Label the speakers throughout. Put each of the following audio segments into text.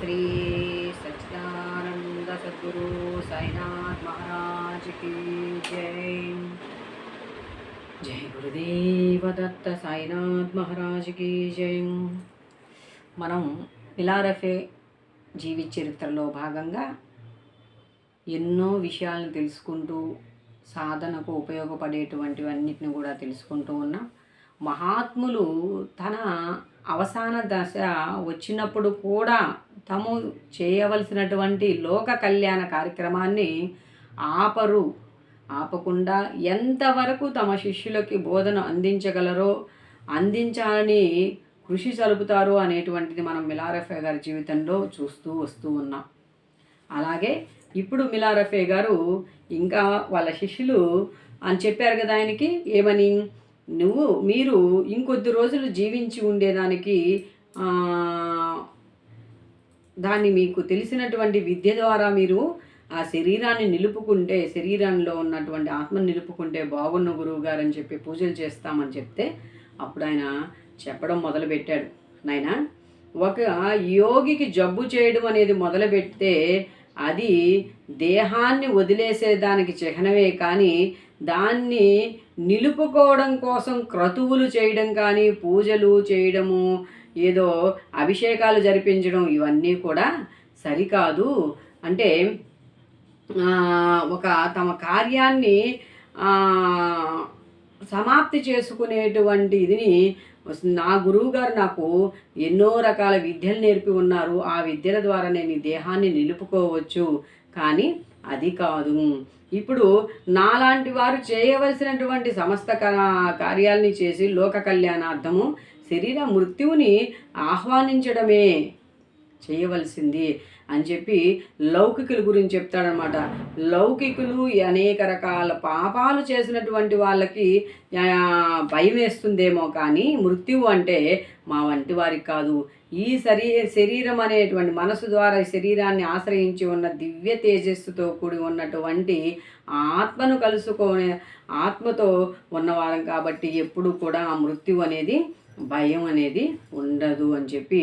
Speaker 1: శ్రీ సచ్చిదానంద సద్గురు సాయినాథ్ మహారాజ్కి జై. జై గురుదేవ దత్త సాయినాథ్ మహారాజ్ జయం జై. మనం పిలారఫే జీవి చరిత్రలో భాగంగా ఎన్నో విషయాలను తెలుసుకుంటూ సాధనకు ఉపయోగపడేటువంటివన్నిటిని కూడా తెలుసుకుంటూ ఉన్నాం. మహాత్ములు తన అవసాన దశ వచ్చినప్పుడు కూడా తాము చేయవలసినటువంటి లోక కళ్యాణ కార్యక్రమాన్ని ఆపరు. ఆపకుండా ఎంతవరకు తమ శిష్యులకి బోధన అందించగలరో అందించాలని కృషి జరుపుతారు అనేటువంటిది మనం మిలారఫే గారి జీవితంలో చూస్తూ వస్తూ ఉన్నాం. అలాగే ఇప్పుడు మిలారఫే గారు ఇంకా వాళ్ళ శిష్యులు అని చెప్పారు కదా ఆయనకి ఏమని? నువ్వు మీరు ఇంకొద్ది రోజులు జీవించి ఉండేదానికి దాన్ని మీకు తెలిసినటువంటి విద్య ద్వారా మీరు ఆ శరీరాన్ని నిలుపుకుంటే శరీరంలో ఉన్నటువంటి ఆత్మను నిలుపుకుంటే బాగున్న గురువు గారు అని చెప్పి పూజలు చేస్తామని చెప్తే అప్పుడు ఆయన చెప్పడం మొదలుపెట్టాడు. నాయనా ఒక యోగికి జబ్బు చేయడం అనేది మొదలుపెడితే అది దేహాన్ని వదిలేసేదానికి చిహ్నమే కానీ దాన్ని నిలుపుకోవడం కోసం క్రతువులు చేయడం కానీ పూజలు చేయడము ఏదో అభిషేకాలు జరిపించడం ఇవన్నీ కూడా సరికాదు. అంటే ఒక తమ కార్యాన్ని సమాప్తి చేసుకునేటువంటి ఇదిని నా గురువు గారు నాకు ఎన్నో రకాల విద్యలు నేర్పి ఉన్నారు. ఆ విద్యల ద్వారా నేను ఈ దేహాన్ని నిలుపుకోవచ్చు. కానీ అది కాదు. ఇప్పుడు నాలాంటి వారు చేయవలసినటువంటి సమస్త కా- కార్యాలని చేసి లోక కళ్యాణార్థము శరీర మృత్యువుని ఆహ్వానించడమే చేయవలసింది అని చెప్పి లౌకికుల గురించి చెప్తాడనమాట లౌకికులు అనేక రకాల పాపాలు చేసినటువంటి వాళ్ళకి భయం వేస్తుందేమో కానీ మృత్యువు అంటే మా వంటి వారికి కాదు. ఈ శరీ శరీరం అనేటువంటి మనసు ద్వారా ఈ శరీరాన్ని ఆశ్రయించి ఉన్న దివ్య తేజస్సుతో కూడి ఉన్నటువంటి ఆత్మను కలుసుకునే ఆత్మతో ఉన్నవారం కాబట్టి ఎప్పుడు కూడా ఆ మృత్యు అనేది భయం అనేది ఉండదు అని చెప్పి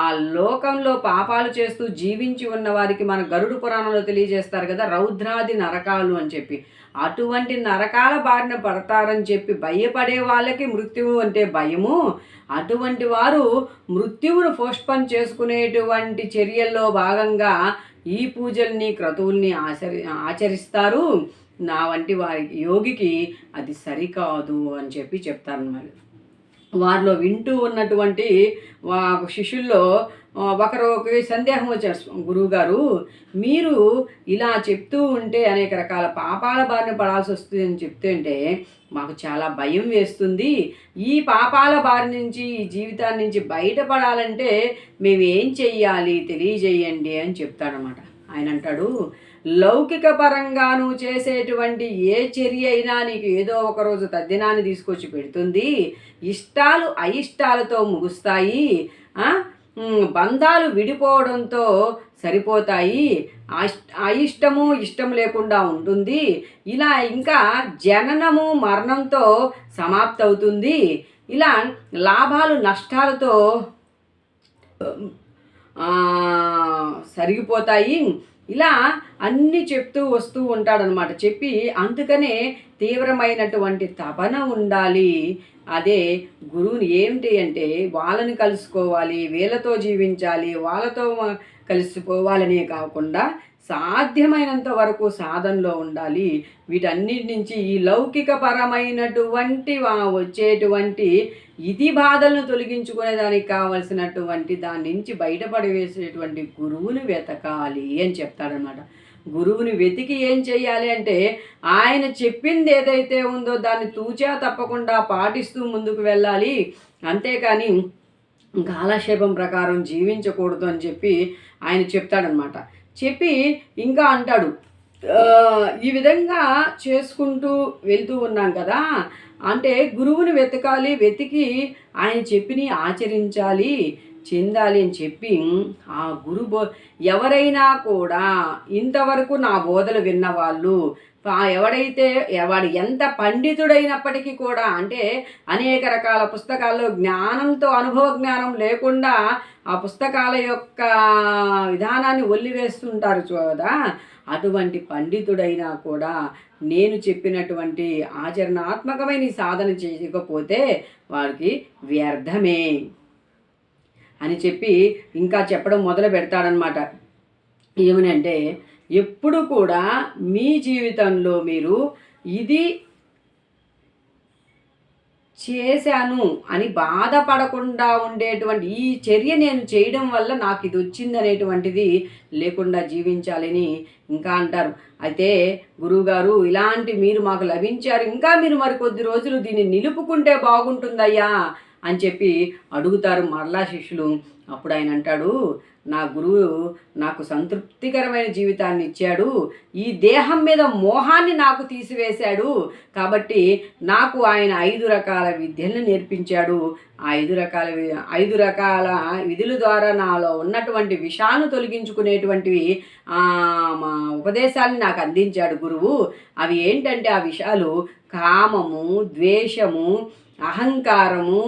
Speaker 1: ఆ లోకంలో పాపాలు చేస్తూ జీవించి ఉన్న వారికి మన గరుడు పురాణంలో తెలియజేస్తారు కదా రౌద్రాది నరకాలు అని చెప్పి. అటువంటి నరకాల బారిన పడతారని చెప్పి భయపడే వాళ్ళకి మృత్యువు అంటే భయము. అటువంటి వారు మృత్యువును పోస్ట్పన్ చేసుకునేటువంటి చర్యల్లో భాగంగా ఈ పూజల్ని క్రతువుల్ని ఆచరి ఆచరిస్తారు. నా వంటి వారి యోగికి అది సరికాదు అని చెప్పి చెప్తారన్నమాట వారిలో వింటూ ఉన్నటువంటి వా- శిష్యుల్లో ఒకరికి సందేహం వచ్చారు గురువుగారు. మీరు ఇలా చెప్తూ ఉంటే అనేక రకాల పాపాల బారిన పడాల్సి వస్తుంది అని చెప్తుంటే మాకు చాలా భయం వేస్తుంది. ఈ పాపాల బారి నుంచి ఈ జీవితాన్ని నుంచి బయటపడాలంటే మేము ఏం చెయ్యాలి తెలియజేయండి అని చెప్తాడనమాట ఆయన అంటాడు లౌకిక పరంగాను చేసేటువంటి ఏ చర్య అయినా నీకు ఏదో ఒక రోజు తద్దినాన్ని తీసుకొచ్చి పెడుతుంది. ఇష్టాలు అయిష్టాలతో ముగుస్తాయి. బంధాలు విడిపోవడంతో సరిపోతాయి. అయిష్టము ఇష్టం లేకుండా ఉంటుంది. ఇలా ఇంకా జననము మరణంతో సమాప్తవుతుంది. ఇలా లాభాలు నష్టాలతో సరిగిపోతాయి. ఇలా అన్నీ చెప్తూ వస్తూ ఉంటాడనమాట చెప్పి అందుకనే తీవ్రమైనటువంటి తపన ఉండాలి. అదే గురువుని ఏమిటి అంటే వాళ్ళని కలుసుకోవాలి వీళ్ళతో జీవించాలి వాళ్ళతో కలిసిపోవాలనే కాకుండా సాధ్యమైనంత వరకు సాధనలో ఉండాలి. వీటన్నిటి నుంచి ఈ లౌకిక పరమైనటువంటి వచ్చేటువంటి ఇది బాధలను తొలగించుకునే దానికి కావలసినటువంటి దాని నుంచి బయటపడవేసేటువంటి గురువుని వెతకాలి అని చెప్తాడనమాట గురువుని వెతికి ఏం చేయాలి అంటే ఆయన చెప్పింది ఏదైతే ఉందో దాన్ని తూచా తప్పకుండా పాటిస్తూ ముందుకు వెళ్ళాలి. అంతేకాని కాలక్షేపం ప్రకారం జీవించకూడదు అని చెప్పి ఆయన చెప్తాడనమాట. చెప్పి ఇంకా అంటాడు ఈ విధంగా చేసుకుంటూ వెళ్తూ ఉన్నాం కదా అంటే గురువుని వెతకాలి వెతికి ఆయన చెప్పిని ఆచరించాలి చెందాలి అని చెప్పి ఆ గురు బో ఎవరైనా కూడా ఇంతవరకు నా బోధలు విన్నవాళ్ళు ఎవడైతే వాడు ఎంత పండితుడైనప్పటికీ కూడా అంటే అనేక రకాల పుస్తకాల్లో జ్ఞానంతో అనుభవ జ్ఞానం లేకుండా ఆ పుస్తకాల యొక్క విధానాన్ని ఒల్లివేస్తుంటారు చూదా అటువంటి పండితుడైనా కూడా నేను చెప్పినటువంటి ఆచరణాత్మకమైన సాధన చేయకపోతే వారికి వ్యర్థమే అని చెప్పి ఇంకా చెప్పడం మొదలు పెడతాడనమాట ఏమనంటే ఎప్పుడు కూడా మీ జీవితంలో మీరు ఇది చేశాను అని బాధపడకుండా ఉండేటువంటి ఈ చర్య నేను చేయడం వల్ల నాకు ఇది వచ్చింది అనేటువంటిది లేకుండా జీవించాలని ఇంకా అంటారు. అయితే గురువుగారు ఇలాంటి మీరు మాకు లభించారు. ఇంకా మీరు మరి కొద్ది రోజులు దీన్ని నిలుపుకుంటే బాగుంటుందయ్యా. అని చెప్పి అడుగుతారు మరలా శిష్యులు. అప్పుడు ఆయన అంటాడు నా గురువు నాకు సంతృప్తికరమైన జీవితాన్ని ఇచ్చాడు. ఈ దేహం మీద మోహాన్ని నాకు తీసివేశాడు. కాబట్టి నాకు ఆయన ఐదు రకాల విద్యలను నేర్పించాడు. ఆ ఐదు రకాల ఐదు రకాల విధుల ద్వారా నాలో ఉన్నటువంటి విషాలను తొలగించుకునేటువంటివి మా ఉపదేశాన్ని నాకు అందించాడు గురువు. అవి ఏంటంటే ఆ విషయాలు కామము ద్వేషము అహంకారము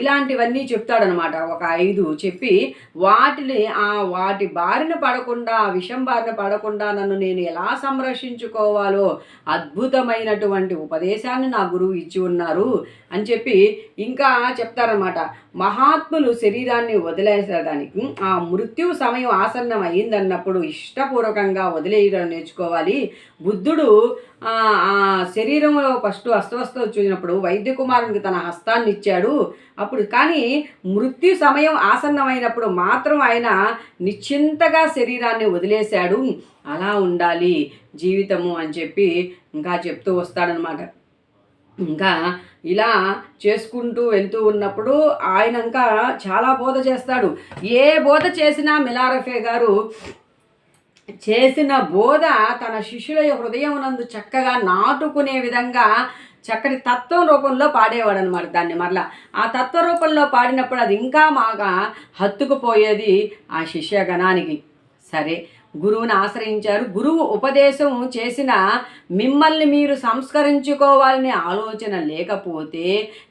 Speaker 1: ఇలాంటివన్నీ చెప్తాడనమాట. ఒక ఐదు చెప్పి వాటిని ఆ వాటి బారిన పడకుండా విషం బారిన పడకుండా నన్ను నేను ఎలా సంరక్షించుకోవాలో అద్భుతమైనటువంటి ఉపదేశాన్ని నా గురువు ఇచ్చి ఉన్నారు అని చెప్పి ఇంకా చెప్తారనమాట. మహాత్ములు శరీరాన్ని వదిలేసేదానికి ఆ మృత్యు సమయం ఆసన్నం అయిందన్నప్పుడు ఇష్టపూర్వకంగా వదిలేయడం నేర్చుకోవాలి. బుద్ధుడు ఆ శరీరంలో ఫస్ట్ అస్తవస్థ వచ్చినప్పుడు వైద్య కుమారునికి తన హస్తాన్ని ఇచ్చాడు. అప్పుడు కానీ మృత్యు సమయం ఆసన్నమైనప్పుడు మాత్రం ఆయన నిశ్చింతగా శరీరాన్ని వదిలేశాడు. అలా ఉండాలి జీవితము అని చెప్పి ఇంకా చెప్తూ వస్తాడనమాట ఇంకా ఇలా చేసుకుంటూ వెళ్తూ ఉన్నప్పుడు ఆయన ఇంకా చాలా బోధ చేస్తాడు. ఏ బోధ చేసినా మిలారఫే గారు చేసిన బోధ తన శిష్యుల హృదయం నందు చక్కగా నాటుకునే విధంగా చక్కటి తత్వం రూపంలో పాడేవాడు అనమాట దాన్ని మరలా. ఆ తత్వ రూపంలో పాడినప్పుడు అది ఇంకా బాగా హత్తుకుపోయేది ఆ శిష్యగణానికి. సరే గురువుని ఆశ్రయించారు. గురువు ఉపదేశం చేసిన మిమ్మల్ని మీరు సంస్కరించుకోవాలనే ఆలోచన లేకపోతే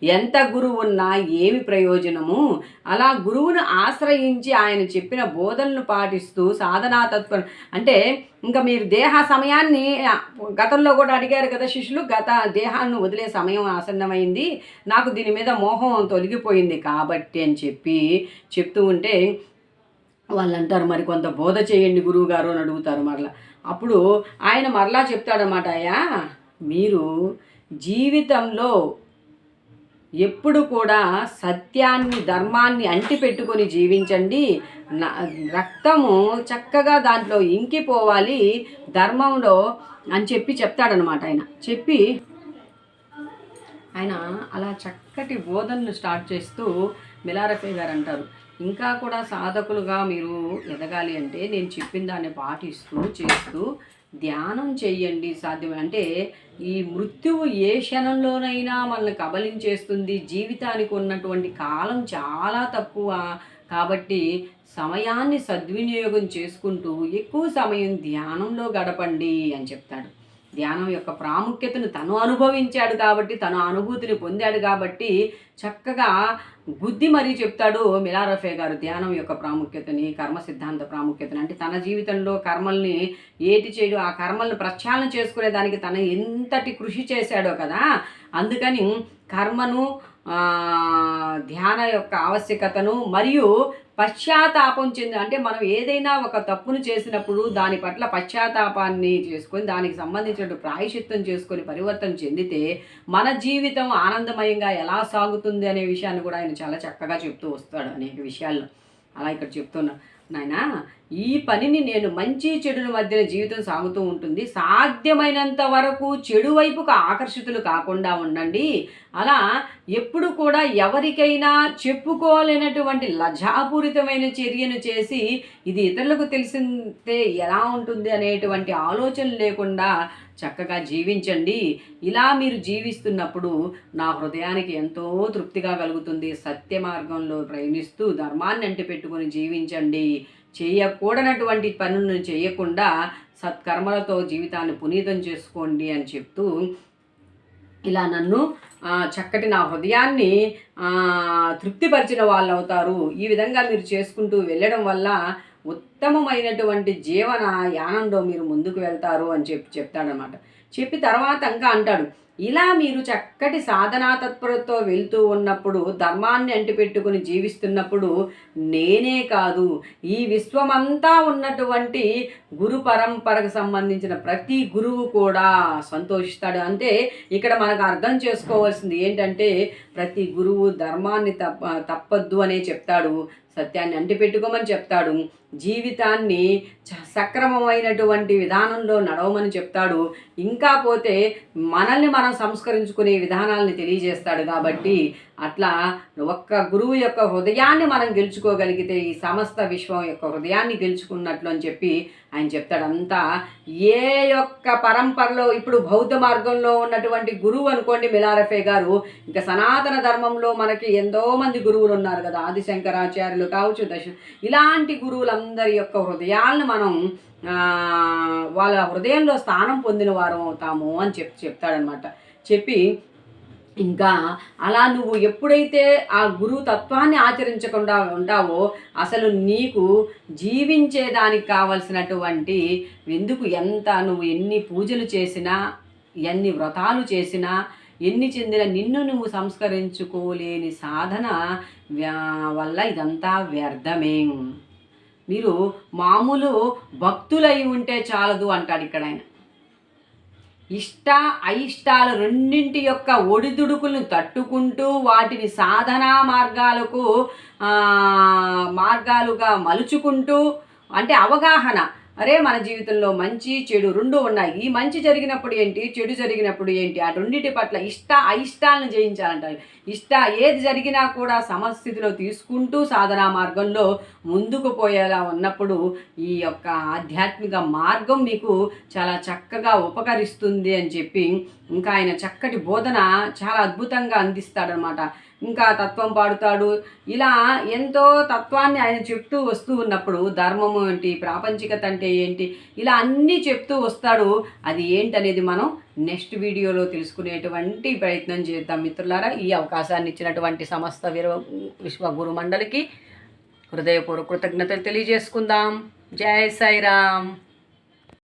Speaker 1: ఎంత గురువున్నా ఏమి ప్రయోజనము? అలా గురువును ఆశ్రయించి ఆయన చెప్పిన బోధనలు పాటిస్తూ సాధనా తత్వం అంటే ఇంకా మీరు దేహ సమయాన్ని గతంలో కూడా అడిగారు కదా శిష్యులు గత దేహాన్ని వదిలే సమయం ఆసన్నమైంది. నాకు దీని మీద మోహం తొలగిపోయింది కాబట్టి అని చెప్పి చెప్తూ ఉంటే వాళ్ళు అంటారు మరి కొంత బోధ చేయండి గురువు గారు అని అడుగుతారు మరలా. అప్పుడు ఆయన మరలా చెప్తాడనమాట అయ్యా మీరు జీవితంలో ఎప్పుడు కూడా సత్యాన్ని ధర్మాన్ని అంటిపెట్టుకొని జీవించండి. రక్తము చక్కగా దాంట్లో ఇంకిపోవాలి ధర్మంలో అని చెప్పి చెప్తాడనమాట ఆయన. చెప్పి ఆయన అలా చక్కటి బోధనలు స్టార్ట్ చేస్తూ మిలారఫే గారు అంటారు ఇంకా కూడా సాధకులుగా మీరు ఎదగాలి అంటే నేను చెప్పిన దాన్ని పాటిస్తూ చేస్తూ ధ్యానం చెయ్యండి సాధ్యం అంటే ఈ మృత్యువు ఏ క్షణంలోనైనా మనల్ని కబలించేస్తుంది. జీవితానికి ఉన్నటువంటి కాలం చాలా తక్కువ. కాబట్టి సమయాన్ని సద్వినియోగం చేసుకుంటూ ఎక్కువ సమయం ధ్యానంలో గడపండి అని చెప్తాడు. ధ్యానం యొక్క ప్రాముఖ్యతను తను అనుభవించాడు కాబట్టి తను అనుభూతిని పొందాడు కాబట్టి చక్కగా గుద్ది మరీ చెప్తాడు మిలారఫే గారు ధ్యానం యొక్క ప్రాముఖ్యతని కర్మ సిద్ధాంత ప్రాముఖ్యతని. అంటే తన జీవితంలో కర్మల్ని ఏటి చేయడు ఆ కర్మల్ని ప్రక్షాళన చేసుకునే దానికి తన ఎంతటి కృషి చేశాడో కదా. అందుకని కర్మను ధ్యాన యొక్క ఆవశ్యకతను మరియు పశ్చాత్తాపం చెంది అంటే మనం ఏదైనా ఒక తప్పును చేసినప్పుడు దాని పట్ల పశ్చాత్తాపాన్ని చేసుకొని దానికి సంబంధించిన ప్రాయశ్చిత్తం చేసుకొని పరివర్తన చెందితే మన జీవితం ఆనందమయంగా ఎలా సాగుతుంది అనే విషయాన్ని కూడా ఆయన చాలా చక్కగా చెప్తూ వస్తాడు అనేక విషయాల్లో. అలా ఇక్కడ చెప్తున్నా. నాయన ఈ పనిని నేను మంచి చెడుల మధ్యన జీవితం సాగుతూ ఉంటుంది. సాధ్యమైనంత వరకు చెడు వైపుకు ఆకర్షితులు కాకుండా ఉండండి. అలా ఎప్పుడు కూడా ఎవరికైనా చెప్పుకోలేనటువంటి లజాపూరితమైన చర్యను చేసి ఇది ఇతరులకు తెలిసిందే ఎలా ఉంటుంది అనేటువంటి ఆలోచన లేకుండా చక్కగా జీవించండి. ఇలా మీరు జీవిస్తున్నప్పుడు నా హృదయానికి ఎంతో తృప్తిగా కలుగుతుంది. సత్య మార్గంలో ప్రయాణిస్తూ ధర్మాన్ని అంటిపెట్టుకొని జీవించండి. చేయకూడనటువంటి పనులను చేయకుండా సత్కర్మలతో జీవితాన్ని పునీతం చేసుకోండి అని చెప్తూ ఇలా నన్ను చక్కటి నా హృదయాన్ని తృప్తిపరిచిన వాళ్ళు అవుతారు ఈ విధంగా మీరు చేసుకుంటూ వెళ్ళడం వల్ల ఉత్తమమైనటువంటి జీవన యానంలో మీరు ముందుకు వెళ్తారు అని చెప్పి చెప్తాడనమాట. చెప్పి తర్వాత ఇంకా అంటాడు ఇలా మీరు చక్కటి సాధనా తత్పరతో వెళ్తూ ఉన్నప్పుడు ధర్మాన్ని అంటిపెట్టుకుని జీవిస్తున్నప్పుడు నేనే కాదు. ఈ విశ్వమంతా ఉన్నటువంటి గురు పరంపరకు సంబంధించిన ప్రతి గురువు కూడా సంతోషిస్తాడు. అంటే ఇక్కడ మనకు అర్థం చేసుకోవాల్సింది ఏంటంటే ప్రతి గురువు ధర్మాన్ని తప్ప తప్పద్దు అనే చెప్తాడు. సత్యాన్ని అంటిపెట్టుకోమని చెప్తాడు. జీవితాన్ని చ- సక్రమమైనటువంటి విధానంలో నడవమని చెప్తాడు. ఇంకా పోతే మనల్ని మనం సంస్కరించుకునే విధానాలని తెలియజేస్తాడు కాబట్టి అట్లా ఒక్క గురువు యొక్క హృదయాన్ని మనం గెలుచుకోగలిగితే ఈ సమస్త విశ్వం యొక్క హృదయాన్ని గెలుచుకున్నట్లు అని చెప్పి ఆయన చెప్తాడంతా. ఏ యొక్క పరంపరలో ఇప్పుడు బౌద్ధ మార్గంలో ఉన్నటువంటి గురువు అనుకోండి మిలారఫే గారు ఇంకా సనాతన ధర్మంలో మనకి ఎంతో మంది గురువులు ఉన్నారు కదా ఆదిశంకరాచార్యులు కావచ్చు దశ ఇలాంటి గురువులందరి యొక్క హృదయాలను మనం వాళ్ళ హృదయంలో స్థానం పొందిన వారం అవుతాము అని చెప్పి చెప్తాడనమాట. చెప్పి ఇంకా అలా నువ్వు ఎప్పుడైతే ఆ గురు తత్వాన్ని ఆచరించకుండా ఉంటావో అసలు నీకు జీవించేదానికి కావలసినటువంటి ఎందుకు ఎంత నువ్వు ఎన్ని పూజలు చేసినా ఎన్ని వ్రతాలు చేసినా ఎన్ని చెందిన నిన్ను నువ్వు సంస్కరించుకోలేని సాధన వ్యా- వల్ల ఇదంతా వ్యర్థమే. మీరు మామూలు భక్తులై ఉంటే చాలదు అంటాడు ఇక్కడ ఆయన ఇష్ట అయిష్టాలు రెండింటి యొక్క ఒడిదుడుకులను తట్టుకుంటూ వాటిని సాధనా మార్గాలకు మార్గాలుగా మలుచుకుంటూ అంటే అవగాహన అరే మన జీవితంలో మంచి చెడు రెండు ఉన్నాయి. ఈ మంచి జరిగినప్పుడు ఏంటి చెడు జరిగినప్పుడు ఏంటి ఆ రెండింటి పట్ల ఇష్ట అయిష్టాలను జయించాలంటారు. ఇష్ట ఏది జరిగినా కూడా సమస్థితిలో తీసుకుంటూ సాధనా మార్గంలో ముందుకు పోయేలా ఉన్నప్పుడు ఈ యొక్క ఆధ్యాత్మిక మార్గం మీకు చాలా చక్కగా ఉపకరిస్తుంది అని చెప్పి ఇంకా ఆయన చక్కటి బోధన చాలా అద్భుతంగా అందిస్తాడనమాట. ఇంకా తత్వం పాడుతాడు. ఇలా ఎంతో తత్వాన్ని ఆయన చెప్తూ వస్తూ ఉన్నప్పుడు ధర్మము ఏంటి ప్రాపంచికత అంటే ఏంటి ఇలా అన్నీ చెప్తూ వస్తాడు. అది ఏంటనేది మనం నెక్స్ట్ వీడియోలో తెలుసుకునేటువంటి ప్రయత్నం చేద్దాం మిత్రులారా. ఈ అవకాశాన్ని ఇచ్చినటువంటి సమస్త విర విశ్వ గురు మండలికి హృదయపూర్వక కృతజ్ఞతలు తెలియజేసుకుందాం. జై సాయిరామ్.